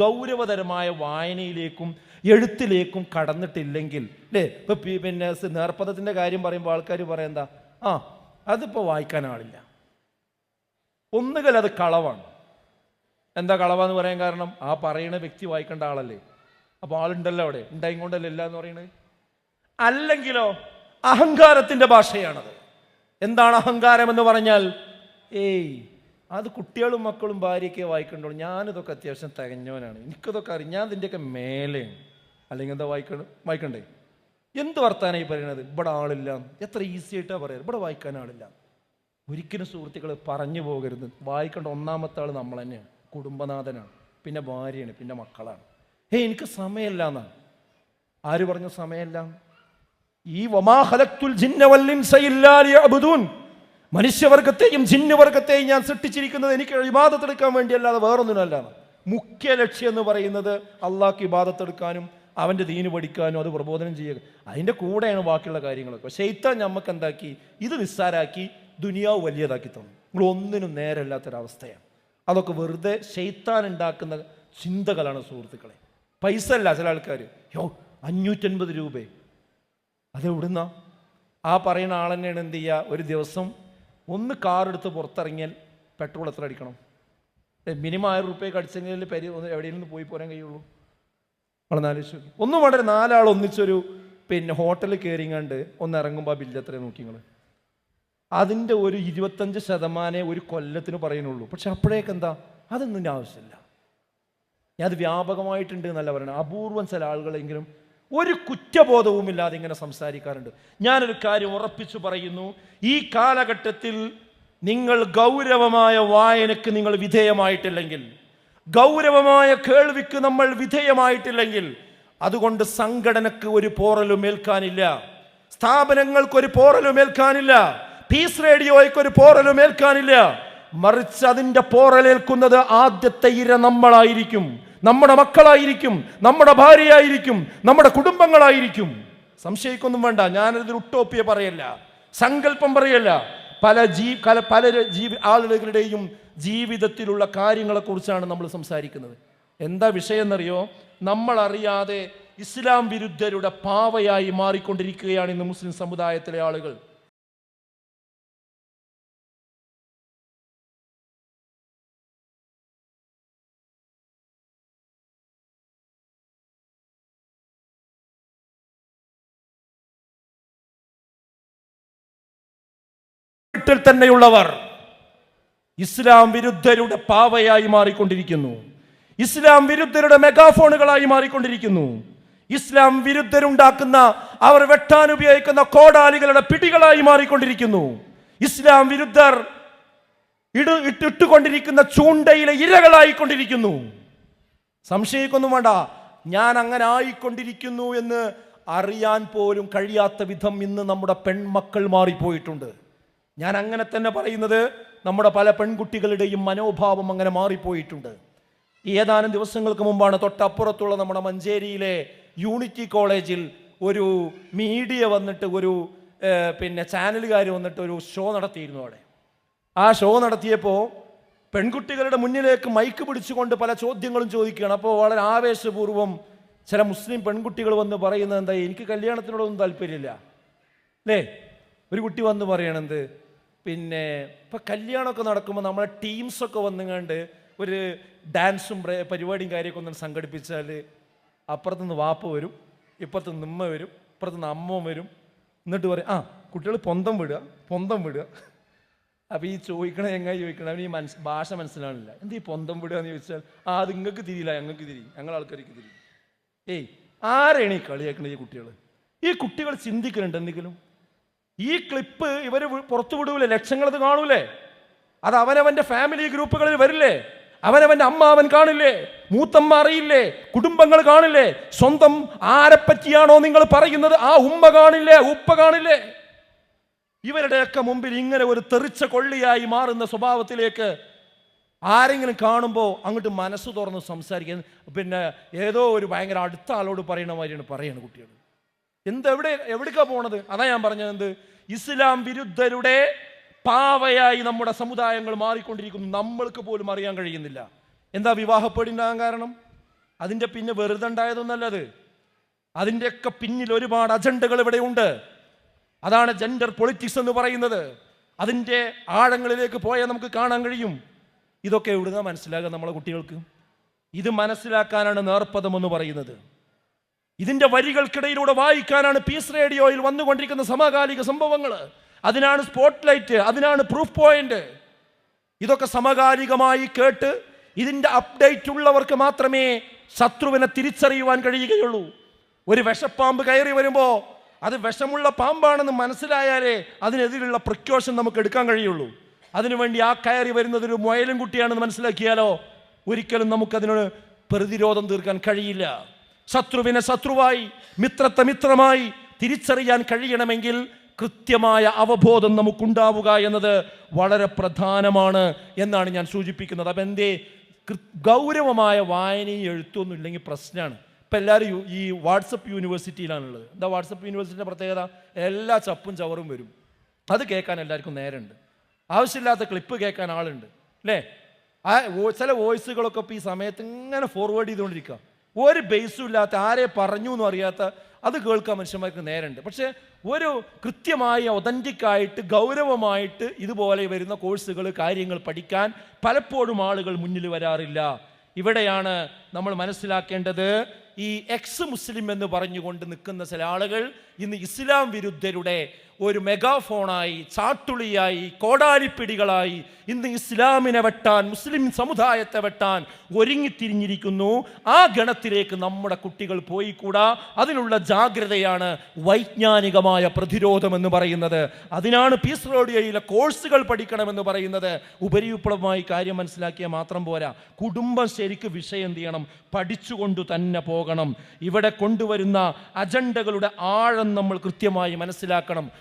ഗൗരവതരമായ വായനയിലേക്കും എഴുത്തിലേക്കും കടന്നിട്ടില്ലെങ്കിൽ. അല്ലേ ഇപ്പൊ പി- പിന്നെ നേർപ്പദത്തിന്റെ കാര്യം പറയുമ്പോൾ ആൾക്കാർ എന്താ? ആ അതിപ്പോ വായിക്കാൻ ആളില്ല. ഒന്നുകിൽ അത് കളവാണ്. എന്താ കളവാന്ന് പറയാൻ കാരണം? ആ പറയുന്ന വ്യക്തി വായിക്കേണ്ട ആളല്ലേ. അപ്പോൾ ആളുണ്ടല്ലോ അവിടെ. ഉണ്ടായി കൊണ്ടല്ലേ ഇല്ല എന്ന് പറയുന്നത് അല്ലെങ്കിലോ അഹങ്കാരത്തിന്റെ ഭാഷയാണത്. എന്താണ് അഹങ്കാരം എന്ന് പറഞ്ഞാൽ ഏയ് അത് കുട്ടികളും മക്കളും ഭാര്യയൊക്കെ വായിക്കണ്ടോ ഞാനിതൊക്കെ അത്യാവശ്യം തികഞ്ഞവനാണ്. എനിക്കതൊക്കെ അറിയാം. ഞാൻ ഇതിന്റെയൊക്കെ മേലെയാണ്. അല്ലെങ്കിൽ എന്താ വായിക്കണം വായിക്കണ്ടേ? എന്ത് വർത്താനായി പറയണത്? ഇവിടെ ആളില്ല. എത്ര ഈസി ആയിട്ടാണ് പറയുന്നത് ഇവിടെ വായിക്കാൻ ആളില്ല. ഒരിക്കലും സുഹൃത്തുക്കൾ പറഞ്ഞു പോകരുത്. വായിക്കേണ്ട ഒന്നാമത്തെ ആൾ നമ്മൾ തന്നെയാണ്. കുടുംബനാഥനാണ്. പിന്നെ ഭാര്യയാണ്. പിന്നെ മക്കളാണ്. ഹേ എനിക്ക് സമയമില്ല എന്നാണ്. ആര് പറഞ്ഞ സമയമില്ല? ഈ വമാ ജിന്നവല്ലിൻ ഇല്ലാ ലിയഅ്ബുദൂൻ. മനുഷ്യവർഗത്തെയും ജിന്നുവർഗത്തെയും ഞാൻ സൃഷ്ടിച്ചിരിക്കുന്നത് എനിക്ക് ഇബാദത്തെടുക്കാൻ വേണ്ടിയല്ലാതെ വേറൊന്നിനല്ല. മുഖ്യ ലക്ഷ്യം എന്ന് പറയുന്നത് അള്ളാഹ്ക്ക് ഇബാദത്തെടുക്കാനും അവന്റെ ദീന് പഠിക്കാനും അത് പ്രബോധനം ചെയ്യുക. അതിന്റെ കൂടെയാണ് ബാക്കിയുള്ള കാര്യങ്ങളൊക്കെ. ഷെയ്ത്താൻ നമുക്ക് എന്താക്കി? ഇത് നിസ്സാരാക്കി ദുനിയാവ് വലിയതാക്കി തന്നു. നിങ്ങൾ ഒന്നിനും നേരമില്ലാത്തൊരവസ്ഥയാണ്. അതൊക്കെ വെറുതെ ഷെയ്ത്താൻ ഉണ്ടാക്കുന്ന ചിന്തകളാണ് സുഹൃത്തുക്കളെ. പൈസ അല്ല ചില ആൾക്കാർ. യോ അഞ്ഞൂറ്റൻപത് രൂപ. അതെവിടുന്ന ആ പറയുന്ന ആളെന്നെയാണ് എന്ത് ചെയ്യുക? ഒരു ദിവസം ഒന്ന് കാർ എടുത്ത് പുറത്തിറങ്ങിയാൽ പെട്രോൾ എത്ര അടിക്കണം? മിനിമം ആയിരം റുപ്യക്ക് അടിച്ചെങ്കിൽ പെരി ഒന്ന് എവിടെയെങ്കിലും പോയി പോരാൻ കഴിയുള്ളൂ. വളരെ ആലോചിച്ച് ഒന്നും ഒരു നാലാൾ ഒന്നിച്ചൊരു പിന്നെ ഹോട്ടലിൽ കയറിങ്ങാണ്ട് ഒന്ന് ഇറങ്ങുമ്പോൾ ആ ബില്ല് എത്രയാണ് നോക്കി നിങ്ങൾ അതിന്റെ ഒരു ഇരുപത്തഞ്ച് ശതമാനേ ഒരു കൊല്ലത്തിന് പറയുന്നുള്ളൂ. പക്ഷെ അപ്പോഴേക്ക് എന്താ? അതൊന്നും ആവശ്യമില്ല. ഞാൻ അത് വ്യാപകമായിട്ടുണ്ട് എന്നല്ല പറയുന്നത് അപൂർവം ചില ആളുകളെങ്കിലും ഒരു കുറ്റബോധവുമില്ലാതെ ഇങ്ങനെ സംസാരിക്കാറുണ്ട്. ഞാനൊരു കാര്യം ഉറപ്പിച്ചു പറയുന്നു. ഈ കാലഘട്ടത്തിൽ നിങ്ങൾ ഗൗരവമായ വായനക്ക് നിങ്ങൾ വിധേയമായിട്ടില്ലെങ്കിൽ ഗൗരവമായ കേൾവിക്ക് നമ്മൾ വിധേയമായിട്ടില്ലെങ്കിൽ അതുകൊണ്ട് സംഘടനക്ക് ഒരു പോറലും ഏൽക്കാനില്ല. സ്ഥാപനങ്ങൾക്ക് ഒരു പോറലും ഏൽക്കാനില്ല. പീസ് റേഡിയോയ്ക്ക് ഒരു പോറലും ഏൽക്കാനില്ല. മറിച്ച് അതിന്റെ പോറലേൽക്കുന്നത് ആദ്യത്തെ ഇര നമ്മളായിരിക്കും. നമ്മുടെ മക്കളായിരിക്കും നമ്മുടെ ഭാര്യയായിരിക്കും നമ്മുടെ കുടുംബങ്ങളായിരിക്കും. സംശയിക്കൊന്നും വേണ്ട ഞാനതിൽ ഉട്ടോപ്പിയ പറയല്ല സങ്കല്പം പറയല്ല. പല ജീ കല പല ജീവി ആളുകളുടെയും ജീവിതത്തിലുള്ള കാര്യങ്ങളെക്കുറിച്ചാണ് നമ്മൾ സംസാരിക്കുന്നത്. എന്താ വിഷയം എന്നറിയോ നമ്മൾ അറിയാതെ ഇസ്ലാം വിരുദ്ധരുടെ പാവയായി മാറിക്കൊണ്ടിരിക്കുകയാണ് ഇന്ന് മുസ്ലിം സമുദായത്തിലെ ആളുകൾ. വീട്ടിൽ തന്നെയുള്ളവർ ഇസ്ലാം വിരുദ്ധരുടെ പാവയായി മാറിക്കൊണ്ടിരിക്കുന്നു. ഇസ്ലാം വിരുദ്ധരുടെ മെഗാഫോണുകളായി മാറിക്കൊണ്ടിരിക്കുന്നു. ഇസ്ലാം വിരുദ്ധരുണ്ടാക്കുന്ന അവർ വെട്ടാൻ ഉപയോഗിക്കുന്ന കോടാലികളുടെ പിടികളായി മാറിക്കൊണ്ടിരിക്കുന്നു. ഇസ്ലാം വിരുദ്ധർ ഇടു ഇട്ടിട്ടുകൊണ്ടിരിക്കുന്ന ചൂണ്ടയിലെ ഇരകളായിക്കൊണ്ടിരിക്കുന്നു. സംശയിക്കൊന്നും വേണ്ട. ഞാൻ അങ്ങനെ ആയിക്കൊണ്ടിരിക്കുന്നു എന്ന് അറിയാൻ പോലും കഴിയാത്ത വിധം ഇന്ന് നമ്മുടെ പെൺമക്കൾ മാറിപ്പോയിട്ടുണ്ട്. ഞാൻ അങ്ങനെ തന്നെ പറയുന്നത് നമ്മുടെ പല പെൺകുട്ടികളുടെയും മനോഭാവം അങ്ങനെ മാറിപ്പോയിട്ടുണ്ട്. ഏതാനും ദിവസങ്ങൾക്ക് മുമ്പാണ് തൊട്ടപ്പുറത്തുള്ള നമ്മുടെ മഞ്ചേരിയിലെ യൂണിറ്റി കോളേജിൽ ഒരു മീഡിയ വന്നിട്ട് ഒരു പിന്നെ ചാനലുകാർ വന്നിട്ട് ഒരു ഷോ നടത്തിയിരുന്നു അവിടെ. ആ ഷോ നടത്തിയപ്പോൾ പെൺകുട്ടികളുടെ മുന്നിലേക്ക് മൈക്ക് പിടിച്ചുകൊണ്ട് പല ചോദ്യങ്ങളും ചോദിക്കുകയാണ്. അപ്പോൾ വളരെ ആവേശപൂർവം ചില മുസ്ലിം പെൺകുട്ടികൾ വന്ന് പറയുന്നത് എന്താ എനിക്ക് കല്യാണത്തിനോടൊന്നും താല്പര്യമില്ല. അല്ലേ? ഒരു കുട്ടി വന്ന് പറയണത് പിന്നെ ഇപ്പം കല്യാണമൊക്കെ നടക്കുമ്പോൾ നമ്മളെ ടീംസൊക്കെ വന്നുകൊണ്ട് ഒരു ഡാൻസും പരിപാടിയും കാര്യമൊക്കെ ഒന്ന് സംഘടിപ്പിച്ചാൽ അപ്പുറത്തുനിന്ന് വാപ്പ വരും ഇപ്പുറത്തുനിന്ന് ഉമ്മ വരും ഇപ്പുറത്തുനിന്ന് അമ്മ വരും. എന്നിട്ട് പറയും ആ കുട്ടികൾ പൊന്തം വിടുക പൊന്തം വിടുക. അപ്പോൾ ഈ ചോദിക്കണ എങ്ങനെ ചോദിക്കണം അവന് ഈ മനസ് ഭാഷ മനസ്സിലാണില്ല എന്ത് ഈ പൊന്തം വിടുക? എന്ന് ചോദിച്ചാൽ ആ അത് നിങ്ങൾക്ക് തിരിയില്ല ഞങ്ങൾക്ക് തിരി ഞങ്ങൾ ആൾക്കാർക്ക് തിരി ഏയ് ആരെയാണ് ഈ കളിയാക്കുന്നത് ഈ കുട്ടികൾ ഈ കുട്ടികൾ ചിന്തിക്കുന്നുണ്ട് എന്തെങ്കിലും? ഈ ക്ലിപ്പ് ഇവർ പുറത്തു വിടൂലേ? ലക്ഷങ്ങൾ അത് കാണൂലേ? അത് അവനവന്റെ ഫാമിലി ഗ്രൂപ്പുകളിൽ വരില്ലേ? അവനവന്റെ അമ്മ അവൻ കാണില്ലേ? മൂത്തമ്മ അറിയില്ലേ? കുടുംബങ്ങൾ കാണില്ലേ? സ്വന്തം ആരെപ്പറ്റിയാണോ നിങ്ങൾ പറയുന്നത്? ആ ഉമ്മ കാണില്ലേ? ഉപ്പ കാണില്ലേ? ഇവരുടെയൊക്കെ മുമ്പിൽ ഇങ്ങനെ ഒരു തെറിച്ച കൊള്ളിയായി മാറുന്ന സ്വഭാവത്തിലേക്ക് ആരെങ്കിലും കാണുമ്പോൾ അങ്ങോട്ട് മനസ്സ് തുറന്ന് സംസാരിക്കുന്നത് പിന്നെ ഏതോ ഒരു ഭയങ്കര അടുത്ത ആളോട് പറയണ മാതിരിയാണ് പറയണ കുട്ടികൾ എന്ത് എവിടെ എവിടേക്കാ പോണത്? അതാ ഞാൻ പറഞ്ഞത് എന്ത്? ഇസ്ലാം വിരുദ്ധരുടെ പാവയായി നമ്മുടെ സമുദായങ്ങൾ മാറിക്കൊണ്ടിരിക്കുന്നു. നമ്മൾക്ക് പോലും അറിയാൻ കഴിയുന്നില്ല. എന്താ വിവാഹപ്പെടുണ്ടാകാൻ കാരണം? അതിന്റെ പിന്നെ വെറുതെ ഉണ്ടായതൊന്നല്ലത് അതിന്റെയൊക്കെ പിന്നിൽ ഒരുപാട് അജണ്ടകൾ ഇവിടെയുണ്ട് അതാണ് ജെൻഡർ പൊളിറ്റിക്സ് എന്ന് പറയുന്നത്. അതിന്റെ ആഴങ്ങളിലേക്ക് പോയാൽ നമുക്ക് കാണാൻ കഴിയും. ഇതൊക്കെ എവിടുന്ന മനസ്സിലാകുക നമ്മളെ കുട്ടികൾക്ക്? ഇത് മനസ്സിലാക്കാനാണ് നേർപ്പദം എന്ന് പറയുന്നത്. ഇതിന്റെ വരികൾക്കിടയിലൂടെ വായിക്കാനാണ് പീസ് റേഡിയോയിൽ വന്നുകൊണ്ടിരിക്കുന്ന സമകാലിക സംഭവങ്ങൾ. അതിനാണ് സ്പോട്ട് ലൈറ്റ് അതിനാണ് പ്രൂഫ് പോയിന്റ്. ഇതൊക്കെ സമകാലികമായി കേട്ട് ഇതിന്റെ അപ്ഡേറ്റ് ഉള്ളവർക്ക് മാത്രമേ ശത്രുവിനെ തിരിച്ചറിയുവാൻ കഴിയുകയുള്ളൂ. ഒരു വിഷപ്പാമ്പ് കയറി വരുമ്പോൾ അത് വിഷമുള്ള പാമ്പാണെന്ന് മനസ്സിലായാലേ അതിനെതിരെയുള്ള പ്രിക്കോഷൻ നമുക്ക് എടുക്കാൻ കഴിയുള്ളൂ. അതിനുവേണ്ടി ആ കയറി വരുന്നത് ഒരു മുയലും കുട്ടിയാണെന്ന് മനസ്സിലാക്കിയാലോ ഒരിക്കലും നമുക്കതിനോട് പ്രതിരോധം തീർക്കാൻ കഴിയില്ല. ശത്രുവിനെ ശത്രുവായി മിത്രത്തെ മിത്രമായി തിരിച്ചറിയാൻ കഴിയണമെങ്കിൽ കൃത്യമായ അവബോധം നമുക്കുണ്ടാവുക എന്നത് വളരെ പ്രധാനമാണ് എന്നാണ് ഞാൻ സൂചിപ്പിക്കുന്നത്. അപ്പം എന്തേ? ഗൗരവമായ വായനയും എഴുത്തൊന്നും ഇല്ലെങ്കിൽ പ്രശ്നമാണ്. ഇപ്പം എല്ലാവരും ഈ വാട്സപ്പ് യൂണിവേഴ്സിറ്റിയിലാണുള്ളത്. എന്താ വാട്സപ്പ് യൂണിവേഴ്സിറ്റിയുടെ പ്രത്യേകത? എല്ലാ ചപ്പും ചവറും വരും. അത് കേൾക്കാൻ എല്ലാവർക്കും നേരമുണ്ട്. ആവശ്യമില്ലാത്ത ക്ലിപ്പ് കേൾക്കാൻ ആളുണ്ട്. അല്ലേ? ആ ചില വോയിസുകളൊക്കെ ഇപ്പോൾ ഈ സമയത്ത് ഇങ്ങനെ ഫോർവേഡ് ചെയ്തുകൊണ്ടിരിക്കുക. ഒരു ബേസും ഇല്ലാത്ത ആരെ പറഞ്ഞു എന്ന് അറിയാത്ത അത് കേൾക്കാൻ മനുഷ്യന്മാർക്ക് നേരമുണ്ട്. പക്ഷേ ഒരു കൃത്യമായ ഒതന്റിക് ആയിട്ട് ഗൗരവമായിട്ട് ഇതുപോലെ വരുന്ന കോഴ്സുകൾ കാര്യങ്ങൾ പഠിക്കാൻ പലപ്പോഴും ആളുകൾ മുന്നിൽ വരാറില്ല. ഇവിടെയാണ് നമ്മൾ മനസ്സിലാക്കേണ്ടത് ഈ എക്സ് മുസ്ലിം എന്ന് പറഞ്ഞുകൊണ്ട് നിൽക്കുന്ന ചില ആളുകൾ ഇന്ന് ഇസ്ലാം വിരുദ്ധരുടെ ഒരു മെഗാഫോണായി ചാട്ടുളിയായി കോടാലിപ്പിടികളായി ഇന്ന് ഇസ്ലാമിനെ വെട്ടാൻ മുസ്ലിം സമുദായത്തെ വെട്ടാൻ ഒരുങ്ങിത്തിരിഞ്ഞിരിക്കുന്നു. ആ ഗണത്തിലേക്ക് നമ്മുടെ കുട്ടികൾ പോയിക്കൂടാ. അതിനുള്ള ജാഗ്രതയാണ് വൈജ്ഞാനികമായ പ്രതിരോധമെന്ന് പറയുന്നത്. അതിനാണ് പീസ് റോഡിയയിലെ കോഴ്സുകൾ പഠിക്കണമെന്ന് പറയുന്നത്. ഉപരിവിപ്ലവമായി കാര്യം മനസ്സിലാക്കിയാൽ മാത്രം പോരാ. കുടുംബം ശരിക്ക് വിഷയം എന്ത് ചെയ്യണം പഠിച്ചുകൊണ്ട് തന്നെ പോകണം. ഇവിടെ കൊണ്ടുവരുന്ന അജണ്ടകളുടെ ആഴം നമ്മൾ കൃത്യമായി മനസ്സിലാക്കണം.